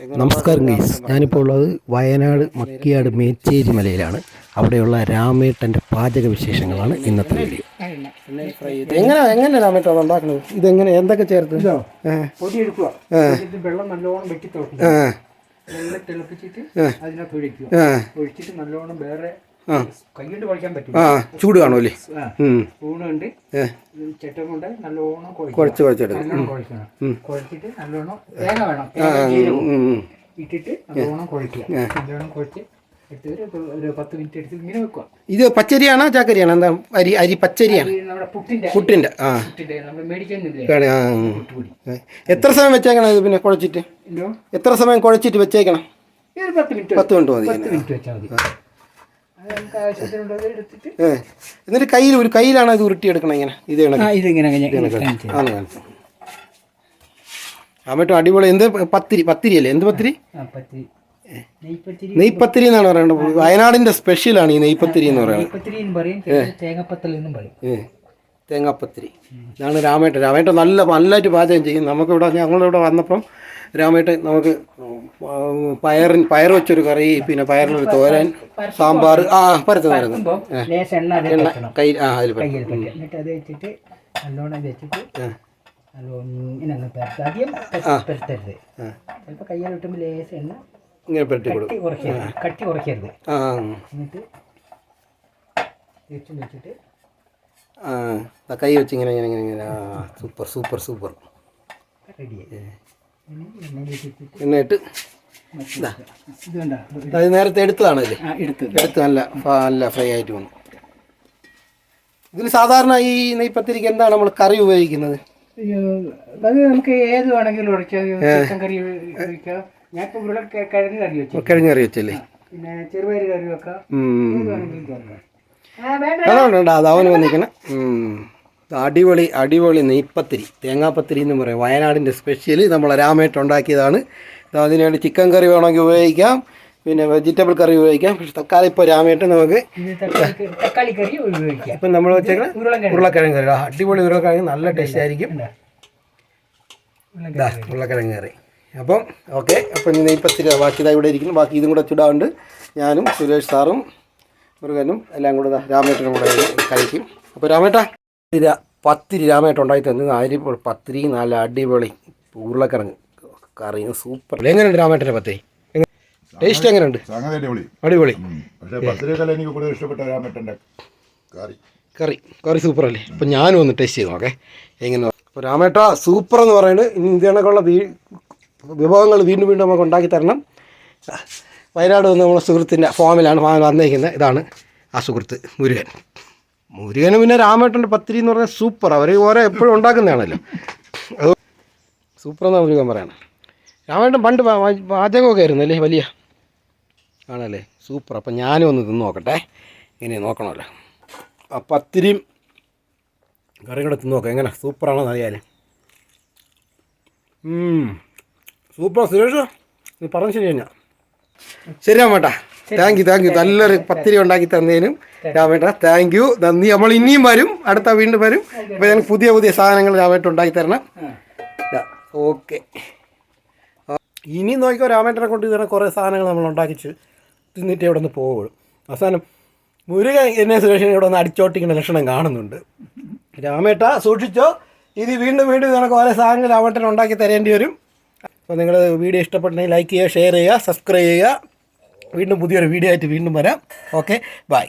നമസ്കാരം ഗൈസ്. ഞാനിപ്പോൾ ഉള്ളത് വയനാട് മക്കിയാട് മേച്ചേരി മലയിലാണ്. അവിടെയുള്ള രാമേട്ടന്റെ പാചക വിശേഷങ്ങളാണ് ഇന്നത്തെ വീഡിയോ. എങ്ങനെ എങ്ങനെ രാമേട്ട ഉണ്ടാക്കുന്നത്? ഇതെങ്ങനെ എന്തൊക്കെ ചേർത്ത്? പൊടി എടുക്കുക ഏ, വെള്ളം നല്ലോണം വെട്ടി വെള്ളം തിളപ്പിച്ചിട്ട് അതിനകത്ത് ഒഴിക്കുക. ഒഴിച്ചിട്ട് നല്ലോണം വേറെ കൈകൊണ്ട് കുഴക്കാൻ പറ്റും ആ ചൂട് കാണുമല്ലേ? ചട്ടം കൊണ്ട് നല്ലോണം കുഴക്കുക കുഴച്ച് കുഴച്ചെടുക്കും. കുഴച്ചിട്ട് നല്ലോണം തേങ്ങ വേണം. ഇട്ടിട്ട് നല്ലോണം കുഴക്കുക. നല്ലോണം കുഴച്ച് ഇത് പച്ചരിയാണോ ചാക്കരിയാണോ? എന്താ അരി അരി പച്ചരിയാണ്? പുട്ടിന്റെ. ആ. എത്ര സമയം വെച്ചേക്കണം ഇത് പിന്നെ കുഴച്ചിട്ട്? എത്ര സമയം കുഴച്ചിട്ട് വെച്ചേക്കണം? പത്ത് മിനിറ്റ്. മതി എന്നിട്ട് കയ്യിൽ ഒരു കയ്യിലാണ് ഇത് ഉരുട്ടിയെടുക്കണം ഇങ്ങനെ? ഇത് ഇതിങ്ങനെ ആണ് കാണിച്ചു ആമട്ടോ അടിപൊളി എന്ത് പത്തിരി? പത്തിരി അല്ലേ? എന്ത് പത്തിരി? പത്തിരി. നെയ്പത്തിരി എന്നാണ് പറയുന്നത് വയനാടിന്റെ സ്പെഷ്യലാണ് ഈ നെയ്പത്തിരി എന്ന് പറയുന്നത് തേങ്ങാപ്പത്തിരി. ഇതാണ് രാമേട്ടൻ. രാമേട്ടൻ നല്ല നല്ലതായിട്ട് പാചകം ചെയ്യും. നമുക്കിവിടെ ഞങ്ങളിവിടെ വന്നപ്പം രാമേട്ടൻ നമുക്ക് പയറിൻ പയർ വെച്ചൊരു കറി പിന്നെ പയറിനൊരു തോരൻ സാമ്പാർ ആ പരത്ത് പരത്ത്. എണ്ണ ആ അതിൽ പറ്റും കയ്യിൽ പറ്റും എന്നിട്ട് അത് വെച്ചിട്ട് നല്ലോണം വെച്ചിട്ട് നല്ലോണം ഇങ്ങനെ അങ്ങ് പരത്ത് ആദ്യം പരത്തരുത്. ചിലപ്പോൾ കയ്യിൽ കിട്ടുമ്പോൾ ലേശം എണ്ണ ഇങ്ങനെ കൊടുക്കും. കട്ടി കുറയ്ക്കരുത്. എന്നിട്ട് വെച്ചിട്ട് ആ. കൈ വെച്ച് ഇങ്ങനെ ഇങ്ങനെ ഇങ്ങനെ സൂപ്പർ സൂപ്പർ സൂപ്പർ. റെഡിയായി. എന്നിട്ട് അത് നേരത്തെ എടുത്തതാണല്ലേ എടുത്ത്. നല്ല നല്ല ഫ്രൈ ആയിട്ട് വന്നു. ഇതിൽ സാധാരണ ഈ നെയ്പ്പത്തിരിക്ക് എന്താണ് നമ്മൾ കറി ഉപയോഗിക്കുന്നത്? അത് നമുക്ക് ഏത് വേണമെങ്കിലും ചിക്കൻ കറി ഉപയോഗിക്കാം. ഞാൻ ഇപ്പോൾ ഉരുളക്കിഴങ്ങ് കറി വെച്ചു കിഴങ്ങ് കറി വെച്ചല്ലേ? പിന്നെ ചെറുപയർ കറി വെക്കാം. അതുകൊണ്ടുണ്ട് അത് അവന് വന്നിരിക്കണം. അടിപൊളി അടിപൊളി നെയ്പ്പത്തിരി തേങ്ങാപ്പത്തിരി എന്ന് പറയും. വയനാടിന്റെ സ്പെഷ്യൽ നമ്മൾ രാമേട്ട് ഉണ്ടാക്കിയതാണ്. അതിന് അതിനുവേണ്ടി ചിക്കൻ കറി വേണമെങ്കിൽ ഉപയോഗിക്കാം. പിന്നെ വെജിറ്റബിൾ കറി ഉപയോഗിക്കാം. പക്ഷെ തക്കാളി ഇപ്പോൾ രാമേട്ട് നമുക്ക് തക്കാളി കറി- ഉപയോഗിക്കാം. ഇപ്പം നമ്മൾ വെച്ചേക്കണം ഉരുളക്കിഴങ്ങ്. കറി. അടിപൊളി ഉരുളക്കിഴങ്ങ് നല്ല ടേസ്റ്റ് ആയിരിക്കും. ഉരുളക്കിഴങ്ങ് കറി. അപ്പം ഓക്കെ അപ്പം ഇനി നെയ്പ്പത്തിരി ബാക്കി ഇതാ ഇവിടെ ഇരിക്കുന്നു. ബാക്കി ഇതും കൂടെ ചുടാണ്ട് ഞാനും സുരേഷ് സാറും മുരുകനും എല്ലാം കൂടെ രാമേട്ടനും കൂടെ കഴിക്കും. അപ്പോൾ രാമേട്ട ഇത് പത്തിരി രാമേട്ട ഉണ്ടാക്കി തന്നു അരിപ്പൊളി പത്തിരി നല്ല അടിപൊളി ഉരുളക്കിഴങ്ങ്. കറി സൂപ്പർ. എങ്ങനെയുണ്ട് രാമേട്ടന്റെ പത്തിരി? ടേസ്റ്റ് എങ്ങനെയുണ്ട്? അടിപൊളി. പക്ഷേ എനിക്ക് കൂടുതൽ ഇഷ്ടപ്പെട്ട രാമേട്ടന്റെ കറി? കറി. കറി സൂപ്പർ അല്ലേ അപ്പം ഞാനും ഒന്ന് ടേസ്റ്റ് ചെയ്ത് നോക്കേ. എങ്ങനെ അപ്പോൾ രാമേട്ട സൂപ്പർ എന്ന് പറയുന്നത് ഇനി വീ വിഭവങ്ങൾ വീണ്ടും വീണ്ടും നമുക്ക് ഉണ്ടാക്കി തരണം. വയനാട് വന്ന് നമ്മുടെ സുഹൃത്തിന്റെ ഫോമിലാണ് ഫോമിൽ വന്നിരിക്കുന്നത് ഇതാണ് ആ സുഹൃത്ത് മുരുകൻ. മുരുകന് പിന്നെ രാമേട്ടന്റെ പത്തിരി എന്ന് പറഞ്ഞാൽ സൂപ്പർ. അവർ ഓരോ എപ്പോഴും ഉണ്ടാക്കുന്നതാണല്ലോ. അത് സൂപ്പർ എന്നാണ് മുരുകൻ പറയണം രാമേട്ടൻ പണ്ട് പാചകമൊക്കെ ആയിരുന്നു അല്ലേ? വലിയ. ആണല്ലേ? സൂപ്പർ. അപ്പം ഞാനും ഒന്ന് തിന്ന് നോക്കട്ടെ. ഇങ്ങനെ നോക്കണമല്ലോ. ആ പത്തിരിയും കറിയും കൂടെ തിന്ന് നോക്കാം. എങ്ങനെ? സൂപ്പറാണെന്ന് അറിയാൻ സൂപ്പർ സുരേഷ്. നീ പറഞ്ഞു ശരി കഴിഞ്ഞാൽ ശരി രാമേട്ടാ. താങ്ക് യു താങ്ക് യു നല്ലൊരു പത്തിരി ഉണ്ടാക്കി തന്നതിനും രാമേട്ടാ താങ്ക് യു നന്ദി. നമ്മൾ ഇനിയും വരും. അടുത്ത വീണ്ടും വരും. അപ്പോൾ ഞാൻ പുതിയ പുതിയ സാധനങ്ങൾ രാമേട്ട ഉണ്ടാക്കി തരണം. ഓക്കെ. ഇനി നോക്കിക്കോ രാമേട്ടനെ കൊണ്ട് ഇതിനെ കുറേ സാധനങ്ങൾ നമ്മൾ ഉണ്ടാക്കിച്ച് തിന്നിട്ട് ഇവിടെ നിന്ന് പോകുള്ളൂ അവസാനം മുരുക എന്നെ സുരേഷിനെ ഇവിടെ ഒന്ന് അടിച്ചോട്ടിക്കുന്ന ലക്ഷണം കാണുന്നുണ്ട്. രാമേട്ട സൂക്ഷിച്ചോ. ഇനി വീണ്ടും വീണ്ടും നിനക്ക് ഓരോ സാധനങ്ങൾ രാമേട്ടൻ ഉണ്ടാക്കി തരേണ്ടി വരും. അപ്പോൾ നിങ്ങൾ വീഡിയോ ഇഷ്ടപ്പെട്ടെങ്കിൽ ലൈക്ക് ചെയ്യുക ഷെയർ ചെയ്യുക സബ്സ്ക്രൈബ് ചെയ്യുക. വീണ്ടും പുതിയൊരു വീഡിയോ ആയിട്ട് വീണ്ടും വരാം. Okay bye